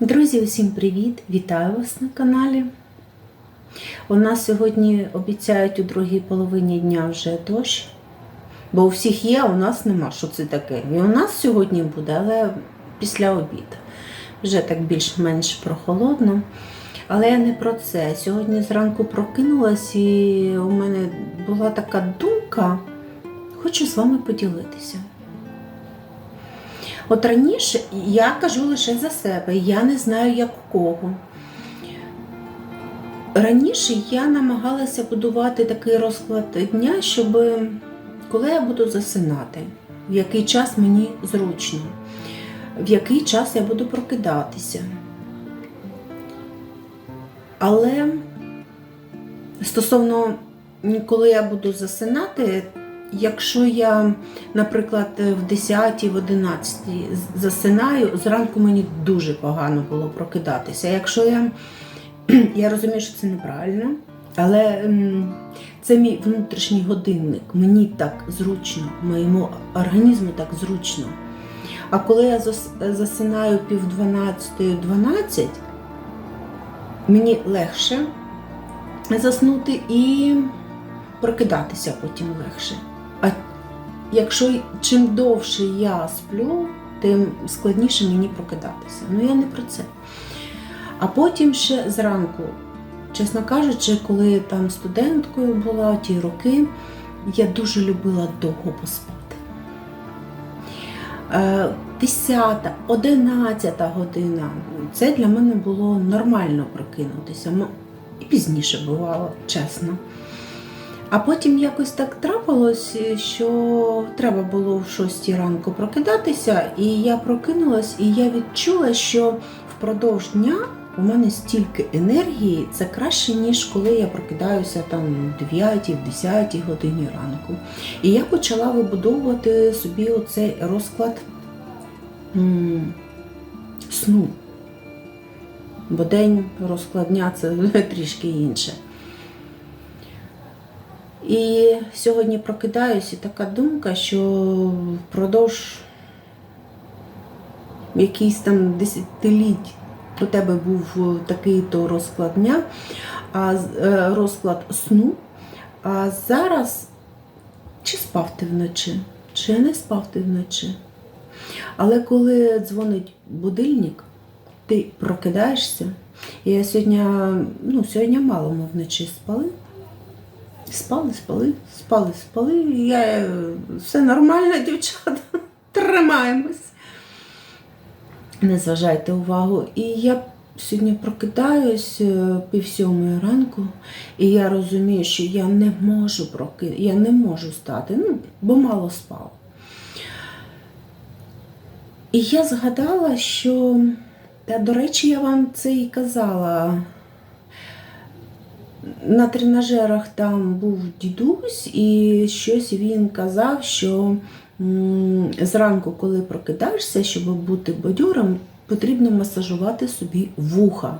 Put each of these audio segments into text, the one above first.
Друзі, усім привіт! Вітаю вас на каналі. У нас сьогодні обіцяють у другій половині дня вже дощ. Бо у всіх є, а у нас нема. Що це таке? І у нас сьогодні буде, але після обіду. Вже так більш-менш прохолодно. Але я не про це. Сьогодні зранку прокинулась і у мене була така думка, хочу з вами поділитися. От раніше я кажу лише за себе, я не знаю як у кого. Раніше я намагалася будувати такий розклад дня, щоб коли я буду засинати, в який час мені зручно, в який час я буду прокидатися. Але стосовно коли я буду засинати, Якщо я, наприклад, в 10 в 11 засинаю, зранку мені дуже погано було прокидатися. Якщо я я розумію, що це неправильно, але це мій внутрішній годинник, мені так зручно, моєму організму так зручно. А коли я засинаю пів 12-12, мені легше заснути і прокидатися потім легше. А якщо чим довше я сплю, тим складніше мені прокидатися. Ну я не про це. А потім ще зранку, чесно кажучи, коли там студенткою була ті роки, я дуже любила довго поспати. 10, 11 година це для мене було нормально прокинутися. І пізніше бувало, чесно. А потім якось так трапилось, що треба було в 6 ранку прокидатися, і я прокинулась, і я відчула, що впродовж дня у мене стільки енергії, це краще, ніж коли я прокидаюся там в 9 в 10 годині ранку. І я почала вибудовувати собі оцей розклад м сну. Бо день розклад дня це трішки інше. І сьогодні прокидаюся, така думка, що впродовж якийсь там десятиліть у тебе був такий-то розклад дня, а розклад сну. А зараз чи спав ти вночі, чи не спав ти вночі. Але коли дзвонить будильник, ти прокидаєшся. І я сьогодні, ну, сьогодні мало ми вночі спали. Спали, спали, спали, спали. Я все нормально, дівчата. Тримаємось. Не зважайте увагу. І я сьогодні прокидаюсь пів сьомої ранку, і я розумію, що я не можу прокидати, я не можу стати, ну, бо мало спав. І я згадала, що, та, до речі, я вам це і казала. На тренажерах там був дідусь, і щось він казав, що зранку, коли прокидаєшся, щоб бути бадьором, потрібно масажувати собі вуха.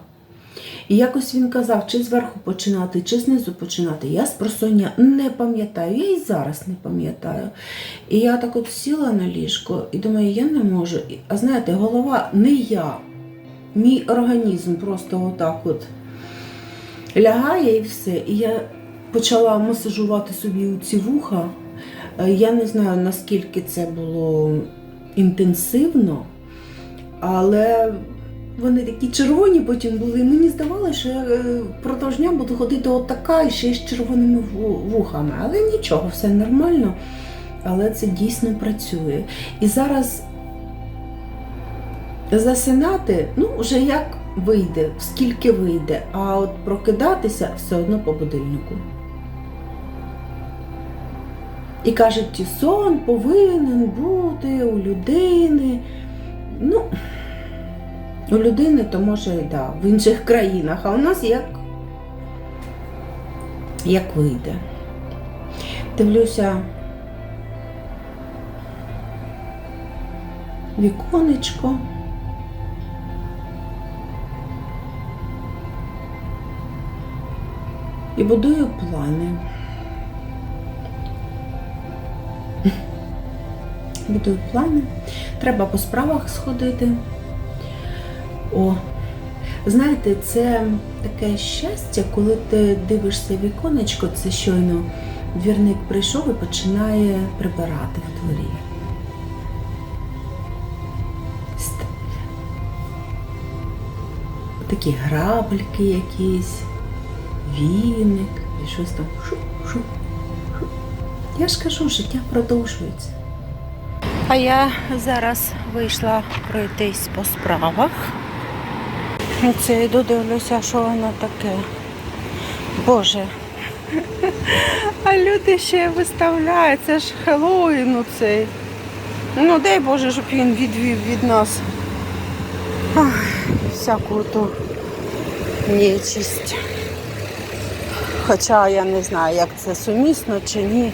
І якось він казав, чи зверху починати, чи знизу починати. Я з просоння не пам'ятаю, я і зараз не пам'ятаю. І я так от сіла на ліжко і думаю, я не можу. А знаєте, голова не я, мій організм просто отак от лягає і все. І я почала масажувати собі ці вуха. Е, я не знаю, наскільки це було інтенсивно, але вони такі червоні потім були. І мені здавалося, що я е, впродовж дня буду ходити отака і ще з червоними вухами. Але нічого, все нормально. Але це дійсно працює. І зараз засинати, ну, вже як вийде, скільки вийде, а от прокидатися все одно по будильнику. І кажуть, сон повинен бути у людини. Ну, у людини то може і да, в інших країнах, а у нас як, як вийде. Дивлюся віконечко. І будую плани. Будую плани. Треба по справах сходити. О, знаєте, це таке щастя, коли ти дивишся віконечко, це щойно двірник прийшов і починає прибирати в дворі. Такі грабльки якісь, віник і щось там. Шу, шу, шу. Я ж кажу, життя продовжується. А я зараз вийшла пройтись по справах. Це йду дивлюся, що воно таке. Боже. А люди ще виставляють, це ж Хеллоуін цей. Ну дай Боже, щоб він відвів від нас ах, всяку ту нечисть. Хоча я не знаю, як це сумісно чи ні.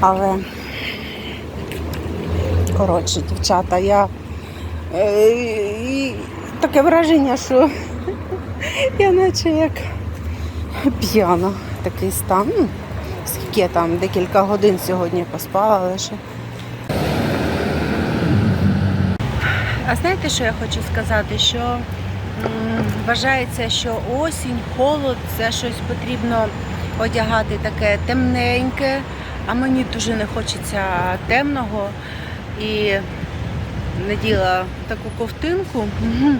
Але Коротше, дівчата, я е, таке враження, що я наче як п'яна такий стан. Ну, Скільки я там декілька годин сьогодні поспала лише. А знаєте, що я хочу сказати? Що вважається, що осінь, холод це щось потрібно одягати таке темненьке, а мені дуже не хочеться темного. І наділа таку ковтинку,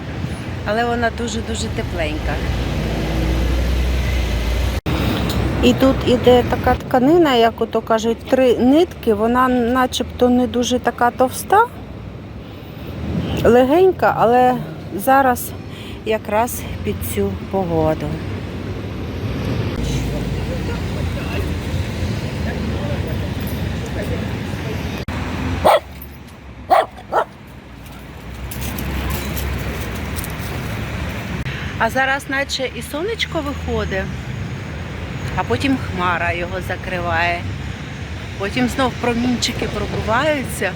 але вона дуже-дуже тепленька. І тут іде така тканина, як ото кажуть, три нитки, вона начебто не дуже така товста, легенька, але зараз якраз під цю погоду. А зараз наче і сонечко виходить, а потім хмара його закриває. Потім знов промінчики пробиваються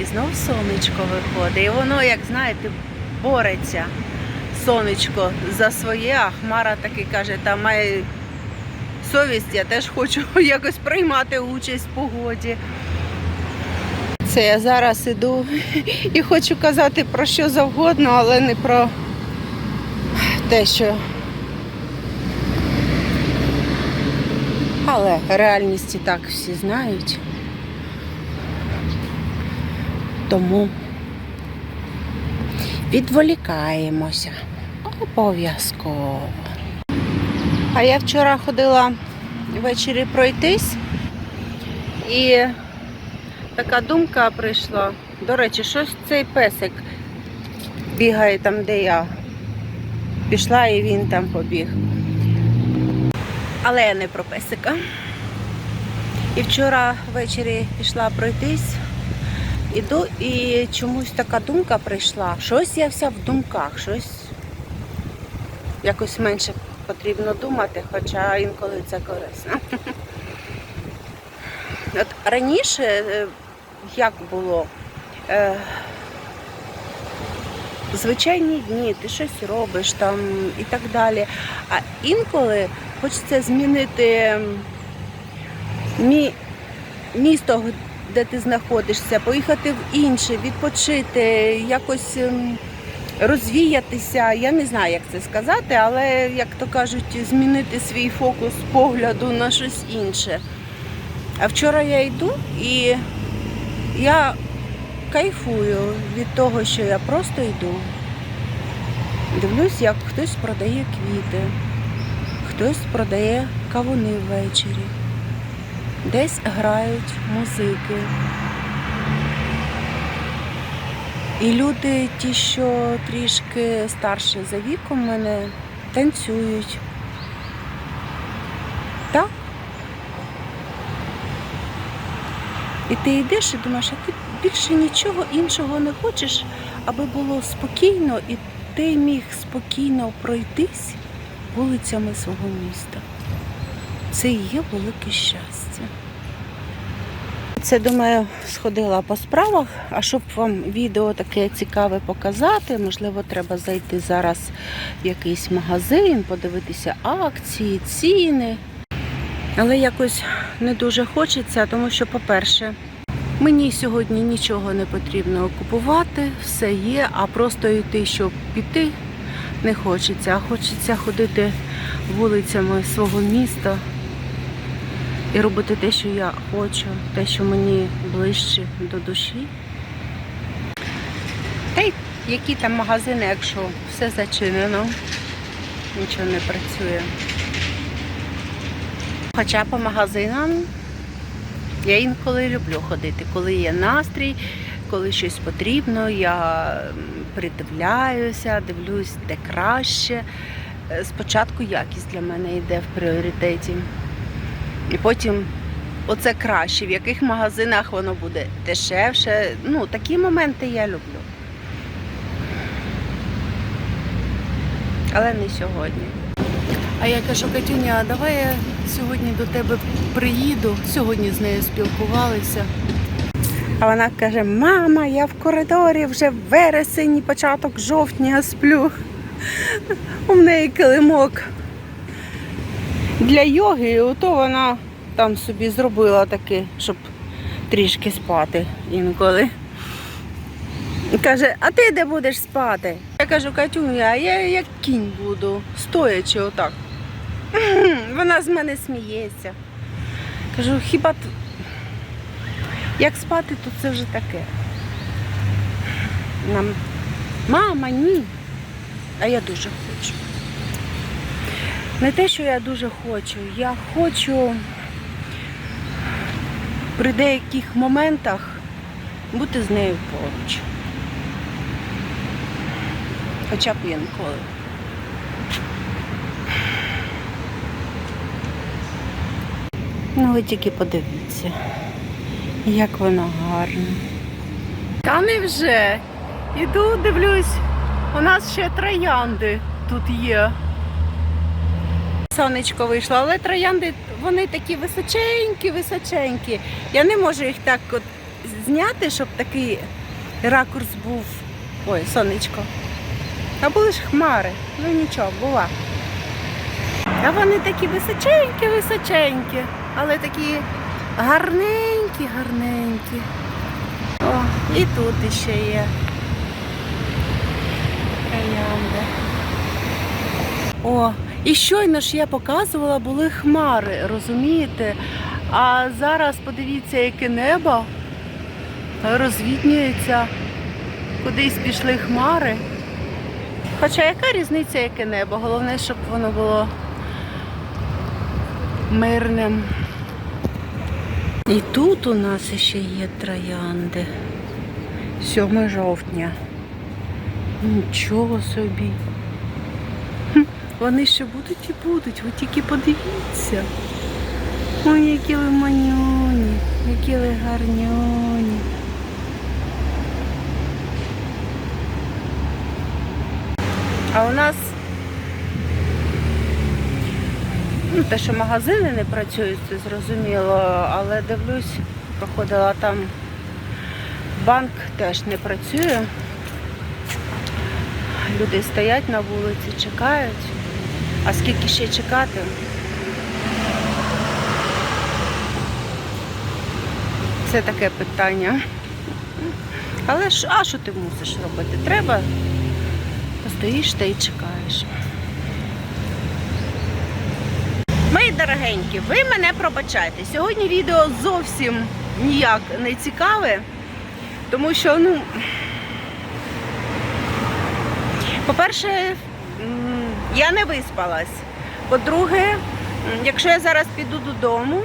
і знов сонечко виходить. І воно, як знаєте, бореться сонечко за своє, а хмара таки каже, там має совість, я теж хочу якось приймати участь в погоді. Це я зараз іду і хочу казати про що завгодно, але не про те, що. Але реальність і так всі знають. Тому відволікаємося. Обов'язково. А я вчора ходила ввечері пройтись і така думка прийшла. До речі, щось цей песик бігає там, де я пішла і він там побіг. Але я не про песика. І вчора ввечері пішла пройтись, іду і чомусь така думка прийшла. Щось я вся в думках, щось якось менше потрібно думати, хоча інколи це корисно. От раніше е, як було? Е, звичайні дні, ти щось робиш там і так далі. А інколи хочеться змінити мі... місто, де ти знаходишся, поїхати в інше, відпочити, якось розвіятися. Я не знаю, як це сказати, але, як то кажуть, змінити свій фокус погляду на щось інше. А вчора я йду і я кайфую від того, що я просто йду. Дивлюсь, як хтось продає квіти, хтось продає кавуни ввечері, десь грають музики. І люди, ті, що трішки старші за віком мене, танцюють. Так? І ти йдеш і думаєш, а ти більше нічого іншого не хочеш, аби було спокійно, і ти міг спокійно пройтись вулицями свого міста. Це і є велике щастя. Це, думаю, сходила по справах, а щоб вам відео таке цікаве показати, можливо, треба зайти зараз в якийсь магазин, подивитися акції, ціни. Але якось не дуже хочеться, тому що, по-перше, Мені сьогодні нічого не потрібно купувати, все є, а просто йти, щоб піти, не хочеться. А хочеться ходити вулицями свого міста і робити те, що я хочу, те, що мені ближче до душі. Та й які там магазини, якщо все зачинено, нічого не працює. Хоча по магазинам я інколи люблю ходити, коли є настрій, коли щось потрібно, я придивляюся, дивлюсь, де краще. Е, Спочатку якість для мене йде в пріоритеті. І потім оце краще, в яких магазинах воно буде дешевше. Ну, такі моменти я люблю. Але не сьогодні. А я кажу, Катюня, а давай я сьогодні до тебе приїду. Сьогодні з нею спілкувалися. А вона каже: мама, я в коридорі вже вересень, початок жовтня сплю. У неї килимок для йоги, і ото вона там собі зробила таке, щоб трішки спати інколи. Каже, а ти де будеш спати? Я кажу, Катюня, а я як кінь буду, стоячи отак. Вона з мене сміється. Кажу, хіба як спати, то це вже таке. Нам мама, ні. А я дуже хочу. Не те, що я дуже хочу, я хочу при деяких моментах бути з нею поруч. Хоча б інколи. Ну, ви тільки подивіться, як воно гарно. Та не вже. Іду, дивлюсь, у нас ще троянди тут є. Сонечко вийшло, але троянди вони такі височенькі, височенькі. Я не можу їх так от зняти, щоб такий ракурс був. Ой, сонечко. А були ж хмари. Ну нічого, була. А вони такі височенькі, височенькі, але такі гарненькі, гарненькі. О, і тут іще є. Троянда. О, і щойно ж я показувала, були хмари, розумієте? А зараз подивіться, яке небо розвіднюється, кудись пішли хмари. Хоча яка різниця, яке небо? Головне, щоб воно було мирним. І тут у нас ще є троянди. 7 жовтня. Нічого собі. Вони ще будуть і будуть, ви тільки подивіться. Ой, які ви манюні, які ви гарньоні. А у нас ну, те, що магазини не працюють, це зрозуміло, але дивлюсь, проходила там банк теж не працює. Люди стоять на вулиці, чекають. А скільки ще чекати? Це таке питання. Але ж, а що ти мусиш робити? Треба, постоїш та й чекаєш. Мої дорогенькі, ви мене пробачайте. Сьогодні відео зовсім ніяк не цікаве, тому що, ну, по-перше, я не виспалась. По-друге, якщо я зараз піду додому,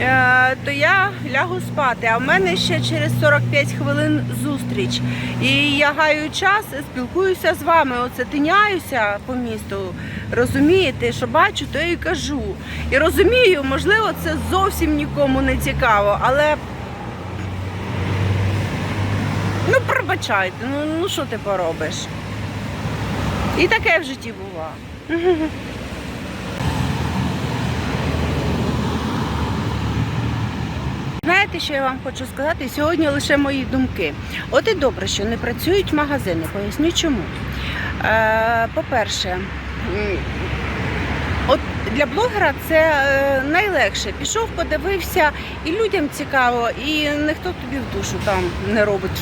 е, то я лягу спати, а в мене ще через 45 хвилин зустріч. І я гаю час, спілкуюся з вами, оце тиняюся по місту. Розумієте, що бачу, то і кажу. І розумію, можливо, це зовсім нікому не цікаво, але ну пробачайте, ну, ну що ти поробиш? І таке в житті бува. Знаєте, що я вам хочу сказати? Сьогодні лише мої думки. От і добре, що не працюють магазини. Поясню чому. Е, по-перше, От для блогера це е, найлегше. Пішов, подивився, і людям цікаво, і ніхто тобі в душу там не робить.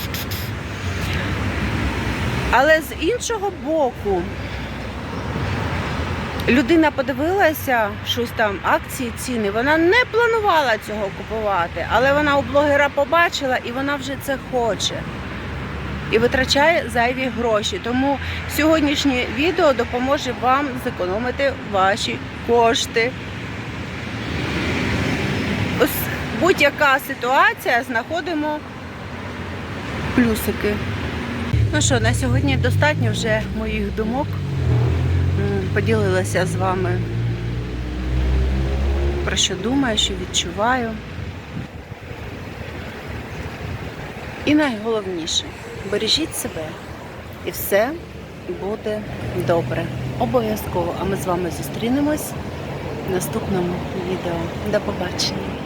Але з іншого боку, людина подивилася щось там, акції, ціни. Вона не планувала цього купувати, але вона у блогера побачила і вона вже це хоче. І витрачає зайві гроші. Тому сьогоднішнє відео допоможе вам зекономити ваші кошти. Будь-яка ситуація, знаходимо плюсики. Ну що, на сьогодні достатньо вже моїх думок. Поділилася з вами про що думаю, що відчуваю. І найголовніше, бережіть себе, і все буде добре. Обов'язково. А ми з вами зустрінемось в наступному відео. До побачення!